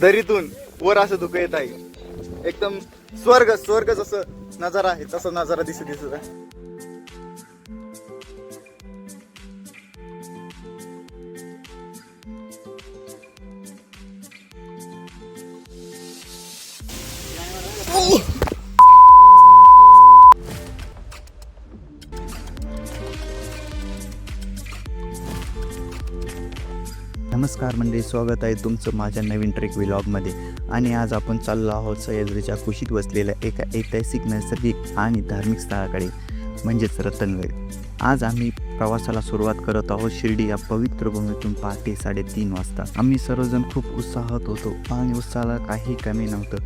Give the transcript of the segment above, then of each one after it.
दरीतून वर असं धुकं येत आहे. एकदम स्वर्ग स्वर्ग जसं नजारा आहे तसा नजारा दिसत दिसत आहे. नमस्कार म्हणजे स्वागत आहे तुमचं माझ्या नवीन ट्रेक व्लॉगमध्ये. आणि आज आपण चाललो आहोत सह्याद्रीच्या कुशीत वसलेल्या एका ऐतिहासिक नैसर्गिक आणि धार्मिक स्थळाकडे म्हणजेच रतनगड आज आम्ही प्रवासाला सुरुवात करत आहोत शिर्डी या पवित्र भूमीतून पहाटे साडेतीन वाजता. आम्ही सर्वजण खूप उत्साहात होतो आणि उत्साहाला काही कमी नव्हतं.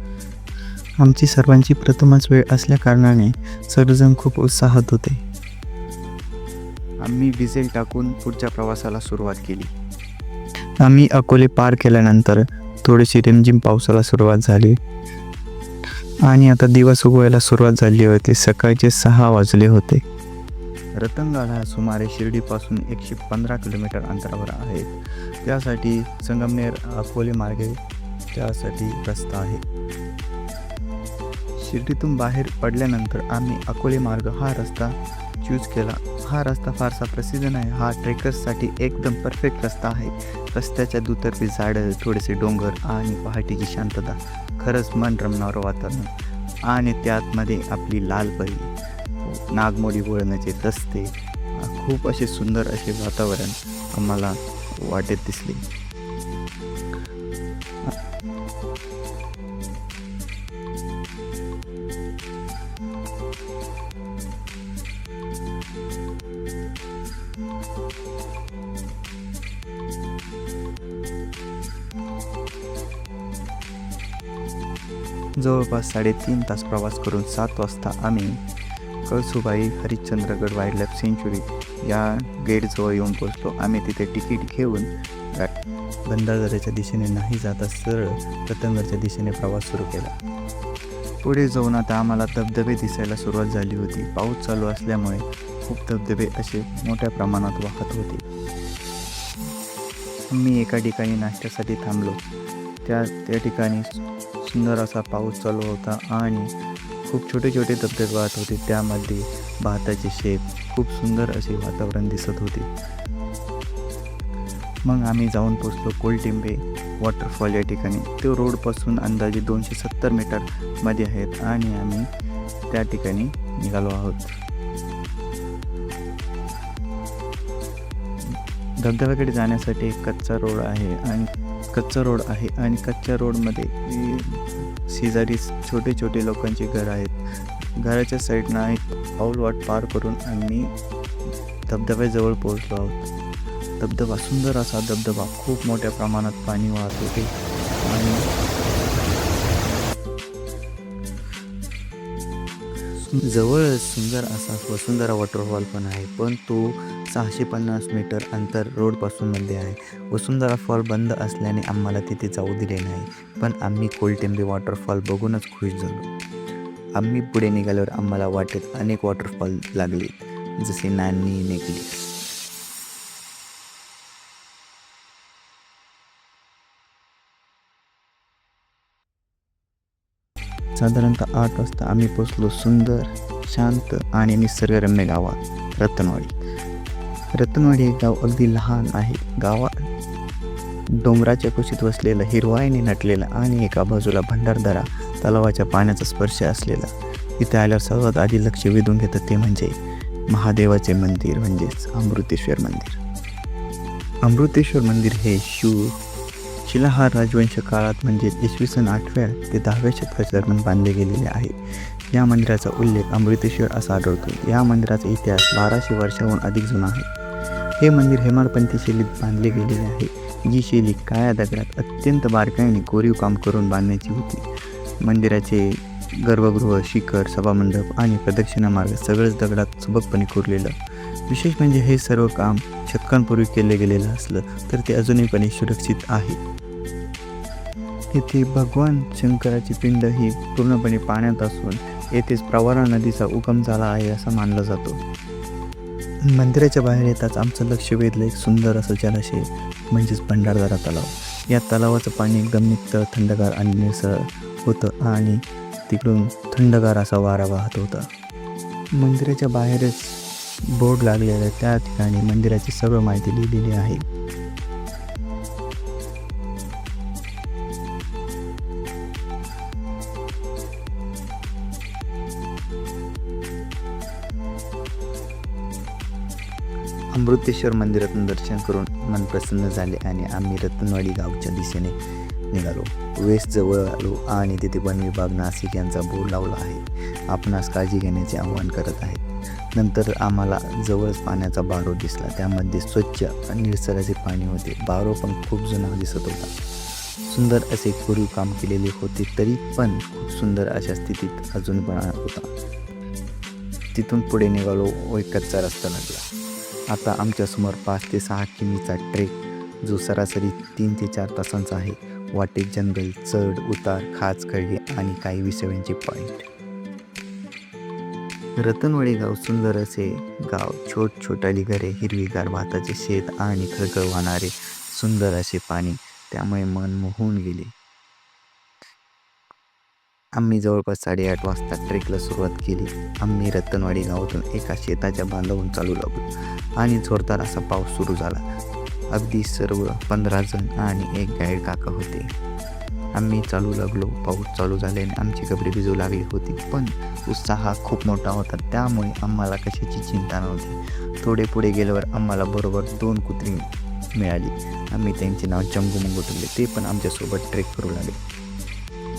आमची सर्वांची प्रथमच वेळ असल्या कारणाने सर्वजण खूप उत्साहात होते. आम्ही डिझेल टाकून पुढच्या प्रवासाला सुरुवात केली. आम्ही अकोले पार केल्यानंतर थोडीशी रिमझिम पावसाला सुरुवात झाली. आणि आता दिवस उगवायला सुरुवात झाली होती. सकाळचे सहा वाजले होते. रतनगड हा सुमारे शिर्डीपासून एकशे पंधरा किलोमीटर अंतरावर आहे. त्यासाठी संगमनेर अकोले मार्गे त्यासाठी रस्ता आहे. शिर्डीतून बाहेर पडल्यानंतर आम्ही अकोले मार्ग हा रस्ता चूज केला. हा रस्ता फारसा प्रसिद्ध नाही. हा ट्रेकर्ससाठी एकदम परफेक्ट रस्ता आहे. रस्त्याच्या दुतर्फी झाडं थोडेसे डोंगर आणि पहाटेची शांतता. खरंच मन रमणारं वातावरण. आणि त्यातमध्ये आपली लाल परी नागमोडी वळणाचे रस्ते. खूप असे सुंदर असे वातावरण आम्हाला वाटेत दिसले. जवळपास साडेतीन तास प्रवास करून सात वाजता आम्ही Kalsubai Harishchandragad wildlife sanctuary या गेटजवळ येऊन पोहोचलो. आम्ही तिथे तिकीट घेऊन गा- दिशेने नाही जाता सरळ रतनगडच्या दिशेने प्रवास सुरू केला. पुढे जाऊन आता आम्हाला धबधबे दिसायला सुरुवात झाली होती. पाऊस चालू असल्यामुळे खूप धबधबे असे मोठ्या प्रमाणात वाहत होते. मी एका ठिकाणी नाश्त्यासाठी थांबलो. त्या त्या ठिकाणी सुंदर असा पाऊस चालू होता आणि खूप छोटे छोटे धबधबे वाहत होते. त्यामध्ये भाताचे शेत खूप सुंदर असे वातावरण दिसत होते. मग आम्ही जाऊन पोचलो कोलटिंबे वॉटरफॉल या ठिकाणी. ते रोडपासून अंदाजे दोनशे सत्तर मीटरमध्ये आहेत आणि आम्ही त्या ठिकाणी निघालो आहोत. धबधब्याकडे जाण्यासाठी एक कच्चा रोड आहे आणि कच्चा रोड आहे आणि कच्च्या रोडमध्ये शेजारी छोटे छोटे लोकांचे घर आहेत. घराच्या साईडनं एक पाऊल वाट पार करून आम्ही धबधब्याजवळ पोहोचलो आहोत. धबधबा सुंदर असा धबधबा खूप मोठ्या प्रमाणात पाणी वाहत होते आणि जवळच सुंदर असा वसुंधरा वॉटरफॉल पण आहे पण तो सहाशे पन्नास मीटर अंतर रोडपासून मध्ये आहे. वसुंधरा फॉल बंद असल्याने आम्हाला तिथे जाऊ दिले नाही पण आम्ही कोलटेंबे वॉटरफॉल बघूनच खुश झालो. आम्ही पुढे निघाल्यावर आम्हाला वाटेत अनेक वॉटरफॉल लागले जसे नानी नेकलेस साधारणतः आठ वाजता आम्ही पोचलो सुंदर शांत आणि निसर्गरम्य गावात रतनवाडी. रतनवाडी हे गाव अगदी लहान आहे. गावात डोंगराच्या कुशीत वसलेलं हिरवाईने नटलेलं आणि एका बाजूला भंडारदरा तलावाच्या पाण्याचा स्पर्श असलेला. इथे आल्यावर सर्वात आधी लक्ष वेधून घेतं ते म्हणजे महादेवाचे मंदिर म्हणजेच अमृतेश्वर मंदिर. अमृतेश्वर मंदिर हे शिव शिलाहार राजवंश काळात म्हणजे इसवी सन आठव्या ते दहाव्या शतकाच्या दरम्यान बांधले गेलेले आहे. या मंदिराचा उल्लेख अमृतेश्वर असा आढळतो. या मंदिराचा इतिहास बाराशे वर्षाहून अधिक जुना आहे. हे मंदिर हेमाडपंथी शैलीत बांधले गेलेले आहे जी शैली काळ्या दगडात अत्यंत बारकाईने कोरीव काम करून बांधण्याची होती. मंदिराचे गर्भगृह शिखर सभामंडप आणि प्रदक्षिणा मार्ग सगळंच दगडात सुबकपणे कोरलेलं. विशेष म्हणजे हे सर्व काम शतकांपूर्वी केले गेलेलं असलं तर ते अजूनहीपणे सुरक्षित आहे. येथे भगवान शंकराची पिंड ही पूर्णपणे पाण्यात असून येथेच प्रवारा नदीचा उगम झाला आहे असं मानलं जातो. मंदिराच्या बाहेर येताच आमचं लक्ष वेधलं एक सुंदर असं जलाशय म्हणजेच भंडारदारा तलाव. या तलावाचं पाणी एकदम नित्त थंडगार आणि निळसळ होतं आणि तिकडून थंडगार असा वारा वाहत होता. मंदिराच्या बाहेरच बोर्ड लागलेला त्या ठिकाणी मंदिराची सर्व माहिती लिहिलेली आहे. अमृतेश्वर मंदिरातून दर्शन करून मन प्रसन्न झाले आणि आम्ही रतनवाडी गावच्या दिशेने निघालो. वेस जवळ आलो आणि तिथे वन विभाग नाशिक यांचा बोर्ड लावला आहे. आपणास काळजी घेण्याचे आवाहन करत आहेत. नंतर आम्हाला जवळच पाण्याचा बारो दिसला. त्यामध्ये स्वच्छ आणि निसर्गाचे पाणी होते. बारो पण खूप जुना दिसत होता. सुंदर असे कोरीव काम केलेले होते तरी पण खूप सुंदर अशा स्थितीत अजून पण होता. तिथून पुढे निघालो व एक कच्चा रस्ता लागला. आता आमच्यासमोर पाच ते सहा किमीचा ट्रेक जो सरासरी तीन ते चार तासांचा आहे. वाटेत जंगल चढ उतार खाच खळगे आणि काही विसव्यांचे पॉईंट रतनवाडी गाव सुंदर असे गाव छोट छोटाली घरे हिरवीगार भाताचे शेत आणि खळखळ वाहणारे सुंदर असे पाणी. त्यामुळे मन मोहून गेले. आम्ही जवळपास साडेआठ वाजता ट्रेकला सुरुवात केली. आम्ही रत्तनवाडी गावातून एका शेताच्या बांधावून चालू लागलो आणि जोरदार असा पाऊस सुरू झाला. अगदी सर्व पंधरा जण आणि एक गाईड काका होते. आम्ही चालू लागलो. पाऊस चालू झाल्याने आमची कपडे भिजू लागली होती पण उत्साह हा खूप मोठा होता. त्यामुळे आम्हाला कशाची चिंता नव्हती. थोडे पुढे गेल्यावर आम्हाला बरोबर दोन कुत्री मिळाली. आम्ही त्यांचे नाव चंगू मंगू ठेवले ते पण आमच्यासोबत ट्रेक करू लागले.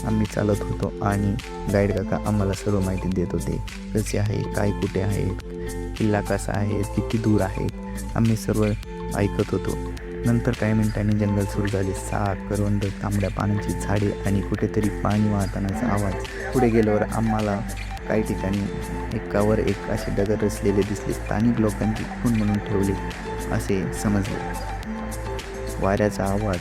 आम्ही चालत होतो आणि गाईड काका आम्हाला सर्व माहिती देत होते. कसे आहे काय कुठे आहे किल्ला कसा आहे किती दूर आहे आम्ही सर्व ऐकत होतो. नंतर काही मिनिटांनी जंगल सुरू झाले. साप करवंद तांबड्या पानांची झाडे आणि कुठेतरी पाणी वाहतानाचा आवाज. पुढे गेल्यावर आम्हाला काही ठिकाणी एकावर एक असे दगड रचलेले दिसले. स्थानिक लोकांची खून म्हणून ठेवले असे समजले. वाऱ्याचा आवाज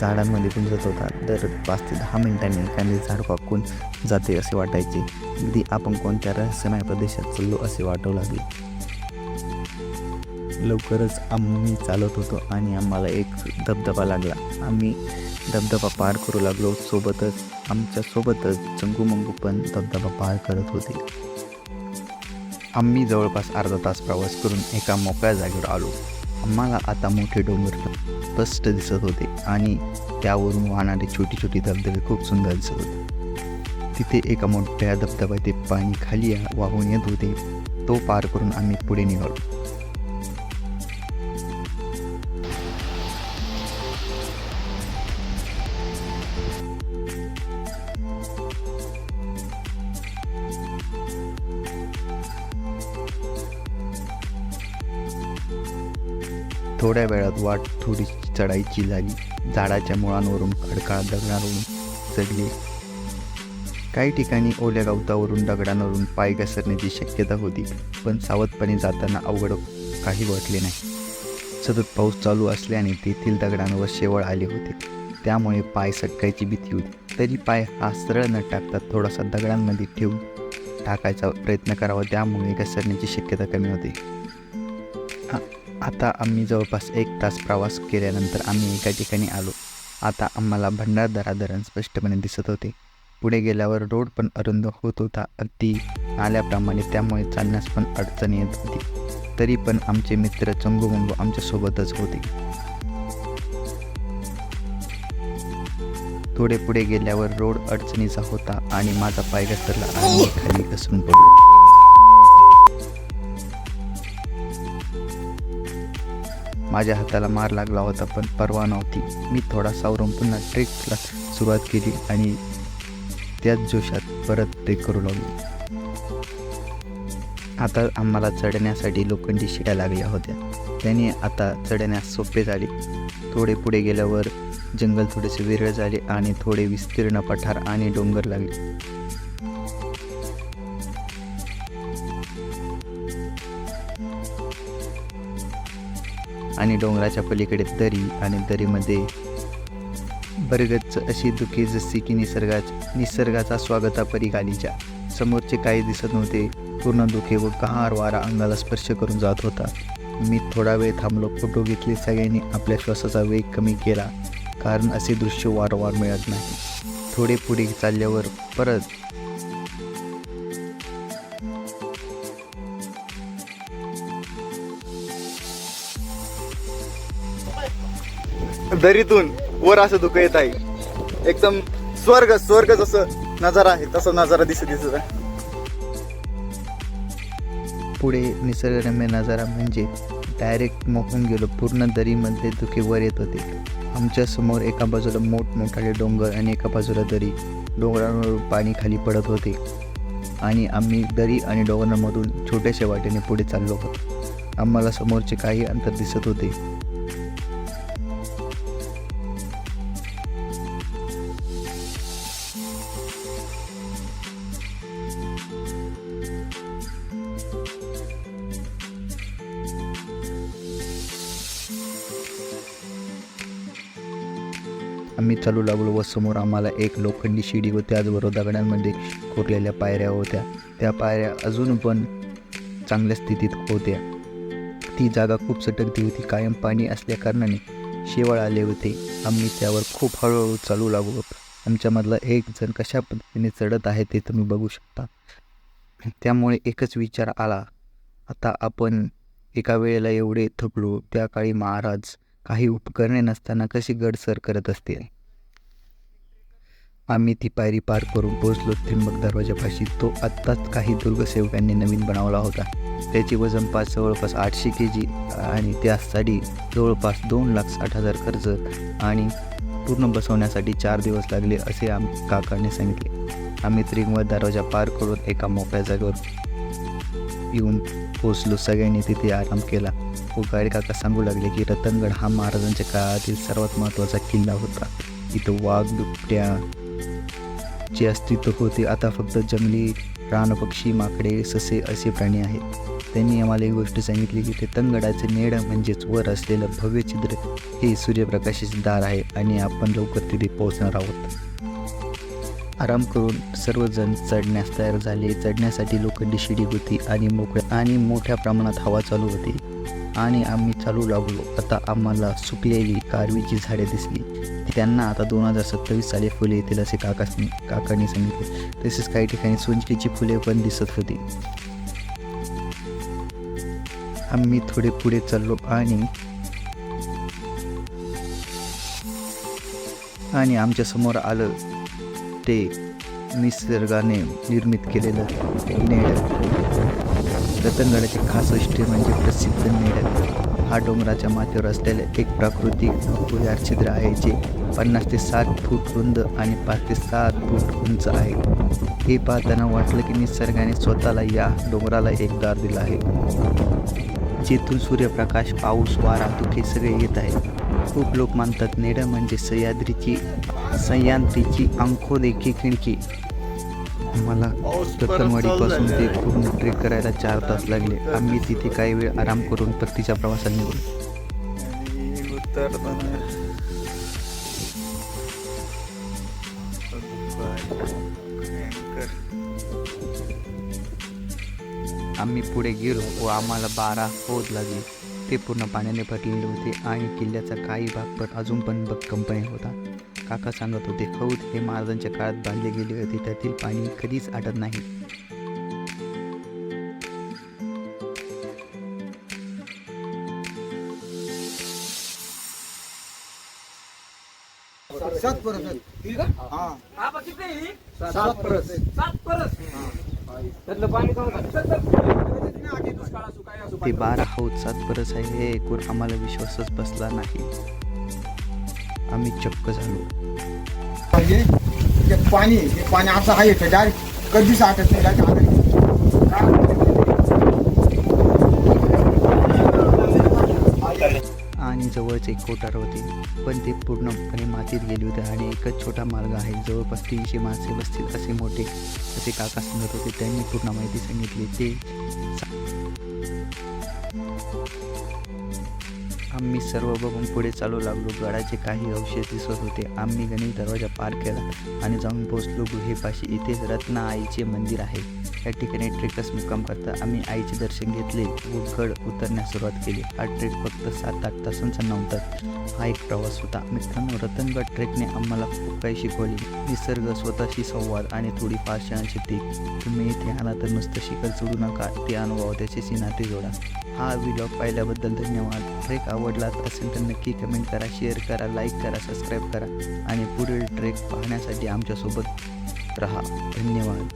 झाडांमध्ये गुंजत होता. दर पाच ते दहा मिनिटांनी एखादी झाड वाकून जाते असे वाटायचे. अगदी आपण कोणत्या रहस्यमय प्रदेशात चाललो असे वाटू लागले. लवकरच आम्ही चालत होतो आणि आम्हाला एक धबधबा लागला. आम्ही धबधबा पार करू लागलो. सोबतच आमच्या सोबतच चंगू मंगू पण धबधबा पार करत होते. आम्ही जवळपास अर्धा तास प्रवास करून एका मोकळ्या जागेवर आलो. आम्हाला आता मोठे डोंगर स्पष्ट दिसत होते आणि त्यावरून वाहणारे छोटी छोटी धबधबे खूप सुंदर दिसत होते. तिथे एका मोठ्या धबधब्याचे पाणी खाली वाहून येत होते. तो पार करून आम्ही पुढे निघालो. थोड्या वेळात वाट थोडी चढायची झाली. झाडाच्या मुळांवरून खडकाळ दगडांवरून चढली. काही ठिकाणी ओल्या गवतावरून दगडांवरून पाय घसरण्याची शक्यता होती पण सावधपणे जाताना अवघड काही वाटले नाही. सतत पाऊस चालू असल्याने तेथील दगडांवर शेवळ आले होते. त्यामुळे पाय सटकायची भीती होती. तरी पाय हा सरळ न टाकता थोडासा दगडांमध्ये ठेवून टाकायचा प्रयत्न करावा त्यामुळे घसरण्याची शक्यता कमी होते. हां आता आम्ही जवळपास एक तास प्रवास केल्यानंतर आम्ही एका ठिकाणी आलो. आता आम्हाला भंडारदरा धरण स्पष्टपणे दिसत होते. पुढे गेल्यावर रोड पण अरुंद होत होता. अगदी आल्याप्रमाणे त्यामुळे चालण्यास पण अडचण येत होती. तरी पण आमचे मित्र चंगूमंगू आमच्यासोबतच होते. थोडे पुढे गेल्यावर रोड अडचणीचा होता आणि माझा पाय घसरला आणि खाली घसरून पडलो. माझ्या हाताला मार लागला होता पण परवा नव्हती. मी थोडा सावरून पुन्हा ट्रेकला सुरुवात केली आणि त्याच जोशात परत ट्रेक करू लागलो. आता आम्हाला चढण्यासाठी लोखंडी शिड्या लागल्या होत्या. त्याने आता चढण्यास सोपे झाले. थोडे पुढे गेल्यावर जंगल थोडेसे विरळ झाले आणि थोडे विस्तीर्ण पठार आणि डोंगर लागले. आणि डोंगराच्या पलीकडे दरी आणि दरीमध्ये बरगच अशी दुखी जसे की निसर्गाच निसर्गाचा स्वागतापरी गालीच्या समोरचे काही दिसत नव्हते. पूर्ण दुखे व कहार वारा अंगाला स्पर्श करून जात होता. मी थोडा वेळ थांबलो फोटो घेतले सगळ्यांनी आपल्या श्वासाचा वेग कमी केला. कारण असे दृश्य वारंवार मिळत नाही. थोडे पुढे चालल्यावर परत दरीतून वर असं धुकं येत आहे. एकदम स्वर्ग स्वर्ग जसं नजारा आहे तसा नजारा दिसत दिसत आहे पुढे निसर्गरम्य नजारा म्हणजे डायरेक्ट मोहून गेलो पूर्ण दरीमध्ये धुके वर येत होते. आमच्यासमोर एका बाजूला मोठमोठाले डोंगर आणि एका बाजूला दरी. डोंगरांवर पाणी खाली पडत होते. आणि आम्ही दरी आणि डोंगरांमधून छोट्याशा वाटेने पुढे चाललो होतो. आम्हाला समोरचे काही अंतर दिसत होते. चालू लागलो व समोर आम्हाला एक लोखंडी शिडी व त्याचबरोबर दगडांमध्ये कोरलेल्या पायऱ्या होत्या. त्या पायऱ्या अजून पण चांगल्या स्थितीत होत्या. ती जागा खूप सटकती होती. कायम पाणी असल्याकारणाने शेवाळ आले होते. आम्ही त्यावर खूप हळूहळू चालू लागलो आमच्यामधला एक जण कशा पद्धतीने चढत आहे ते तुम्ही बघू शकता. त्यामुळे एकच विचार आला. आता आपण एका वेळेला एवढे थकलो. त्या काळी महाराज काही उपकरणे नसताना कशी गडसर करत असतील? आम्ही ती पायरी पार करून पोहोचलो. त्रिंबक दरवाजापाशी तो आत्ताच काही दुर्गसेवकांनी नवीन बनवला होता. त्याचे वजन पाच जवळपास आठशे के जी आणि त्यासाठी जवळपास दोन लाख साठ हजार खर्च आणि पूर्ण बसवण्यासाठी चार दिवस लागले असे आम काकाने सांगितले. आम्ही त्रिंगवत दरवाजा पार करून एका मोकळ्या जागेवर येऊन पोचलो सगळ्यांनी तिथे आराम केला. व गाडी काका सांगू लागले की रतनगड हा महाराजांच्या काळातील सर्वात महत्त्वाचा किल्ला होता. इथं वाघ बिबट्या चे अस्तित्व होते आता फक्त जंगली रानपक्षी माकडे ससे असे प्राणी आहेत. त्यांनी आम्हाला एक गोष्ट सांगितली की रतनगडाचे नेड म्हणजेच वर असलेलं भव्य छिद्र हे सूर्यप्रकाशाचे दार आहे आणि आपण लवकर तिथे पोहोचणार आहोत. आराम करून सर्वजण चढण्यास तयार झाले. चढण्यासाठी लोखंडी शिडी होती आणि मोकळ्या आणि मोठ्या प्रमाणात हवा चालू होती. आणि आम्ही चालू लागलो. आता आम्हाला सुकलेली कारवीची झाडे दिसली. त्यांना आता दोन हजार सत्तावीस साली फुले येतील असे काकासनी काकांनी सांगितले. तसेच काही ठिकाणी सोनकीची फुले पण दिसत होती. आम्ही थोडे पुढे चाललो आणि आणि आमच्यासमोर आलं. ते निसर्गाने निर्मित केलेलं नेड रतनगडाचे खास वैशिष्ट्य म्हणजे प्रसिद्ध नेड हा डोंगराच्या माथ्यावर असलेले एक प्राकृतिक भुयार छिद्र आहे जे पन्नास ते साठ फूट रुंद आणि पाच ते सात फूट उंच आहे. हे पाहताना वाटलं की निसर्गाने स्वतःला या डोंगराला एक दार दिला आहे. जेथून सूर्यप्रकाश पाऊस वारा धुके सगळे येत आहे. खूप लोक मानतात नेड म्हणजे सह्याद्रीची सह्याद्रीची अंखो देखी खिडकी मला रतनवाडीपासून ते पूर्ण ट्रेक करायला चार तास लागले. आम्ही तिथे काही वेळ आराम करून परतीच्या प्रवासाला निघालो आम्ही पुढे गेलो व आम्हाला बारा होत लागले. ते पूर्ण पाण्याने भरलेले होते आणि किल्ल्याचा काही भाग पण अजून पण भक्कमपणे होता. काका सांगत होते हौद हे महाराजांच्या काळात बांधले गेले होते त्यातील पाणी कधीच आटत नाही. सात परस. हा. सात परस सात परस. त्यातलं पाणी ते बारा हौद सात परस आहे हे ऐकून आम्हाला विश्वासच बसला नाही. आम्ही चक्क झालो. म्हणजे ते पाणी हे पाणी असं आहे ते डायरेक्ट कधीच आटत नाही डायरेक्ट आटत आणि जवळच एक कोठार होते. पण ते पूर्णपणे मातीत गेले होते आणि एकच छोटा मार्ग आहे. जवळपास तीनशे माणसे बसतील असे मोठे असे काका सांगत होते. त्यांनी पूर्ण माहिती सांगितली. ते आम्ही सर्व बघून पुढे चालू लागलो. गडाचे काही अवशेष दिसत होते. आम्ही गणेश दरवाजा पार केला आणि जाऊन पोहोचलो. गुहेपाशी इथेच रत्ना आईचे मंदिर आहे. या ठिकाणी ट्रेकच मुक्काम करता आम्ही आईचे दर्शन घेतले व गड उतरण्यास सुरुवात केली. हा ट्रेक फक्त सात आठ तासांचा नव्हता. हा एक प्रवास होता. मित्रांनो रतनगड ट्रेकने आम्हाला खूप काही शिकवले. निसर्ग स्वतःशी संवाद आणि थोडी थोडीफार सहनशक्ती तुम्ही इथे आला तर नुसतं शिखर चढू नका. ते अनुभव त्याच्याशी नाते जोडा. हा व्हिडिओ पाहिल्याबद्दल धन्यवाद. ट्रेक आवडला असेल तर नक्की कमेंट करा शेअर करा लाईक करा सबस्क्राईब करा. आणि पुढील ट्रेक पाहण्यासाठी आमच्यासोबत रहा. धन्यवाद.